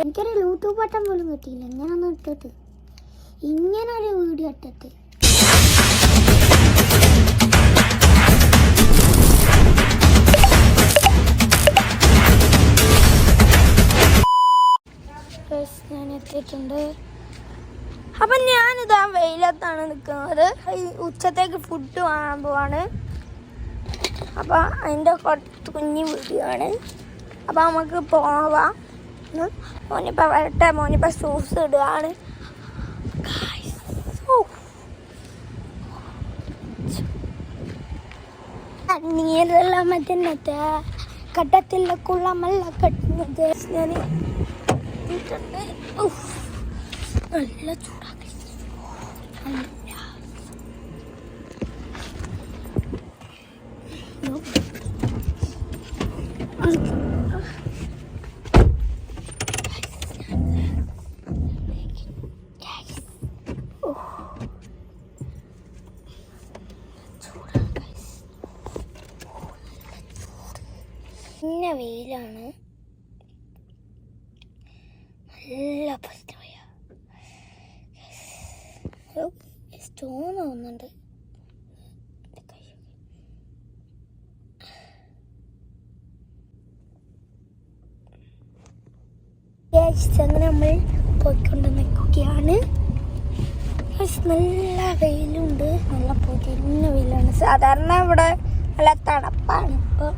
എനിക്കൊരു യൂട്യൂബ് പോലും ഇങ്ങനെ ഒരു വീഡിയോ Guys, ഞാൻ എത്തിയിട്ടുണ്ട്. അപ്പം ഞാനിതാ വെയിലത്താണ് നിൽക്കുന്നത് ഉച്ചത്തേക്ക് ഫുഡ് വാങ്ങാൻ പോവാണ്. അപ്പം അതിന്റെ കുറച്ച് കുഞ്ഞു വീഡിയോ അപ്പോൾ അപ്പം നമുക്ക് പോവാം. മോനിപ്പോൾ വരട്ടെ. മോനിപ്പോൾ സൂസ് ഇടുകയാണ് നീരെല്ലാം മറ്റന്നത്തെ കട്ടത്തിലെ കുള്ളമല്ല കട്ടുന്നത്. ഞാൻ. നല്ല ചൂടാക്കി പിന്നെ വെയിലാണ്. നല്ല പ്രശ്നമായ സ്റ്റോൺ നമ്മൾ പോയിക്കൊണ്ട് നിൽക്കുകയാണ് നല്ല വെയിലുണ്ട്. നല്ല പൊതിഞ്ഞ വെയിലാണ്. സാധാരണ ഇവിടെ നല്ല തണുപ്പാണ്. ഇപ്പോൾ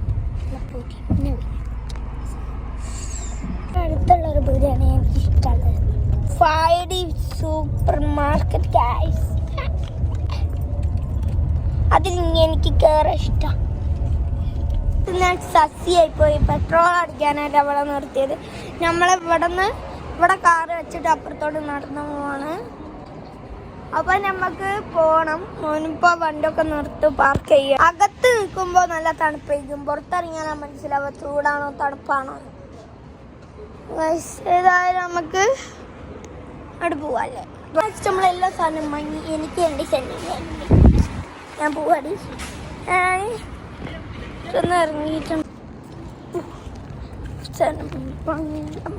വീടാണ് എനിക്ക് ഇഷ്ടമുള്ളത് ഫൈഡി സൂപ്പർ മാർക്കറ്റ് ഗൈസ് അതിൽ എനിക്ക് കയറാൻ ഇഷ്ടം. ഞാൻ സസ്യായി പോയി. പെട്രോൾ അടിക്കാനായിട്ട് അവിടെ നിർത്തിയത്. നമ്മളിവിടെ നിന്ന് ഇവിടെ കാറ് വെച്ചിട്ട് അപ്പുറത്തോട്ട് നടന്നു പോവാണ്. അപ്പൊ നമുക്ക് പോണം. മോനിപ്പോ വണ്ടിയൊക്കെ നിർത്തി പാർക്ക് ചെയ്യാം. അകത്ത് നിൽക്കുമ്പോ നല്ല തണുപ്പായിരിക്കും. പുറത്തിറങ്ങിയാൽ മനസ്സിലാവുക ചൂടാണോ തണുപ്പാണോ. ഏതായാലും നമുക്ക് അവിടെ പോവാല്ലേ? നമ്മൾ എല്ലാ സാധനവും വാങ്ങി. എനിക്ക് വേണ്ടി ചെന്നില്ല ഞാൻ പോവാടി. ഞാൻ ഒന്ന് സാധനം വാങ്ങണം.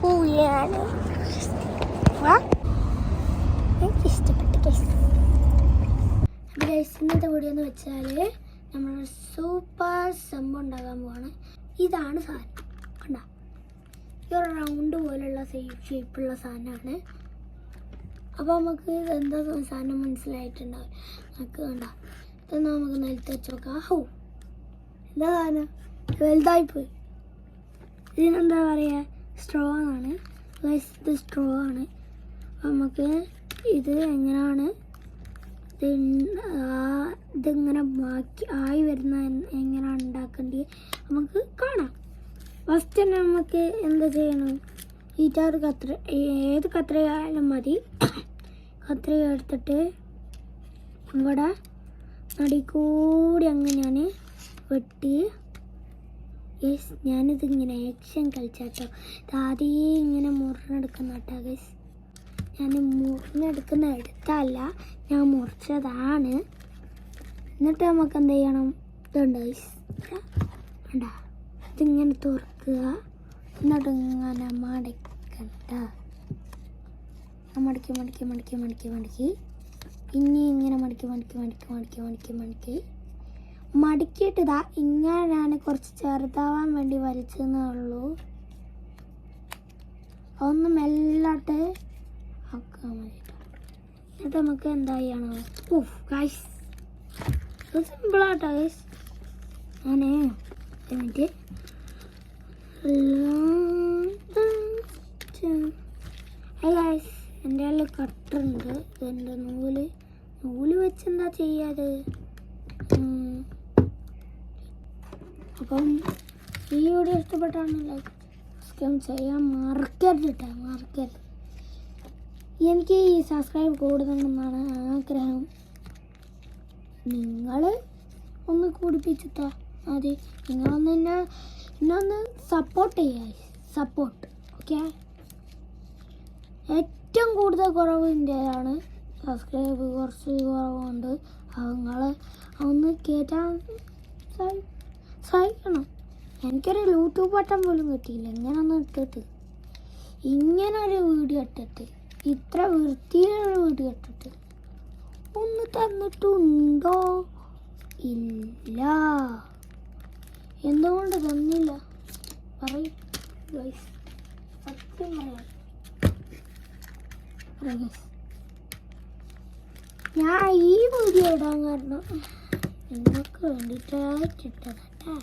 പോവുകയാണ് എനിക്ക് ഇഷ്ടപ്പെട്ടു ഗൈസ് ഇന്നത്തെ വീഡിയോ എന്ന് വെച്ചാൽ നമ്മൾ സൂപ്പർ സംഭവം ഉണ്ടാകാൻ പോവാണ്. ഇതാണ് സാധനം. ഒരു റൗണ്ട് പോലുള്ള ഷേപ്പുള്ള സാധനമാണ്. അപ്പോൾ നമുക്ക് എന്താ സാധനം മനസ്സിലായിട്ടുണ്ടാവും. നമുക്ക് വേണ്ട ഇതൊന്നും നമുക്ക് നിലത്ത് വെച്ച് നോക്കാം. ഹോ എന്താ സാധനം? വലുതായിപ്പോയി. ഇതിനെന്താ പറയുക സ്ട്രോ ആണ്. ഇത് സ്ട്രോ ആണ്. നമുക്ക് ഇത് എങ്ങനെയാണ്? ഇത് ഇതിങ്ങനെ ബാക്കി ആയി വരുന്ന എങ്ങനെയാണ് ഉണ്ടാക്കേണ്ടത്? നമുക്ക് കാണാം. ഫസ്റ്റ് തന്നെ നമുക്ക് എന്താ ചെയ്യണം? ഈറ്റാറ് കത്ര ഏത് കത്രയായാലും മതി. കത്രിക എടുത്തിട്ട് ഇവിടെ നടിക്കൂടി അങ്ങ് ഞാൻ വെട്ടി. യെസ് ഞാനിത് ഇങ്ങനെ ആക്ഷൻ കളിച്ചാട്ടോ. ആദ്യം ഇങ്ങനെ മുറിഞ്ഞെടുക്കുന്ന കേട്ടോ ഗസ് ഞാൻ മുറിഞ്ഞെടുക്കുന്ന എടുത്തല്ല ഞാൻ മുറിച്ചതാണ്. എന്നിട്ട് നമുക്ക് എന്ത് ചെയ്യണം? ഇതുണ്ട് ഗസ് വേണ്ട ഇതിങ്ങനെ തുറക്കുക എന്നിട്ട് ഇങ്ങനെ മടക്കണ്ട. മടക്കി മടക്കി മടക്കി മടക്കി മടക്കി. ഇനി ഇങ്ങനെ മടക്കി മടക്കി മടക്കി മടക്കി മടക്കി മടക്കി. മടക്കിയിട്ട് ഇതാ ഇങ്ങനെ ഞാൻ കുറച്ച് ചെറുതാവാൻ വേണ്ടി വലിച്ചെന്നേ ഉള്ളൂ. മെല്ലോട്ട് മെല്ലാട്ട് ആക്കാൻ വേണ്ടിയിട്ട് എന്നിട്ട് നമുക്ക് എന്താ ചെയ്യണം ഉഫ് ഗൈസ് സിമ്പിളാട്ടോ ഗൈസ് ഞാൻ എന്നിട്ട് നൂൽ വെച്ച് എന്താ ചെയ്യാത് അപ്പം ഈ വീഡിയോ ഇഷ്ടപ്പെട്ടാണ് ലൈക്ക് സബ്സ്ക്രൈബ് ചെയ്യാൻ മറക്കരുത് കേട്ടോ മറക്കരുത്. എനിക്ക് ഈ സബ്സ്ക്രൈബ് കൂടുതലെന്നാണ് ആഗ്രഹം. നിങ്ങൾ ഒന്ന് കൂടിപ്പിച്ചിട്ടാ? അതെ നിങ്ങളൊന്ന് എന്നെ എന്നൊന്ന് സപ്പോർട്ട് ചെയ്യാ സപ്പോർട്ട് ഓക്കെ ഏറ്റവും കൂടുതൽ കുറവ് ഇന്ത്യയിലാണ് സബ്സ്ക്രൈബ് കുറച്ച് കുറവുണ്ട്. നിങ്ങൾ ഒന്ന് കയറ്റാൻ സഹിക്കണം എനിക്കൊരു യൂട്യൂബ് ബട്ടൺ പോലും കിട്ടിയില്ല. ഇങ്ങനെ ഒന്ന് ഇട്ടിട്ട്. ഇങ്ങനെ ഒരു വീഡിയോ ഇട്ടിട്ട്. ഇത്ര വൃത്തിയിലൊരു വീഡിയോ ഇട്ടിട്ട്. ഒന്ന് തന്നിട്ടുണ്ടോ? ഇല്ല. എന്തുകൊണ്ട് തന്നില്ല? പറയും. സത്യം പറയാം. ഞാൻ ഈ വീഡിയോ ഇടാൻ കാരണം നിങ്ങൾക്ക് വേണ്ടിയിട്ടായിട്ടിട്ടതാ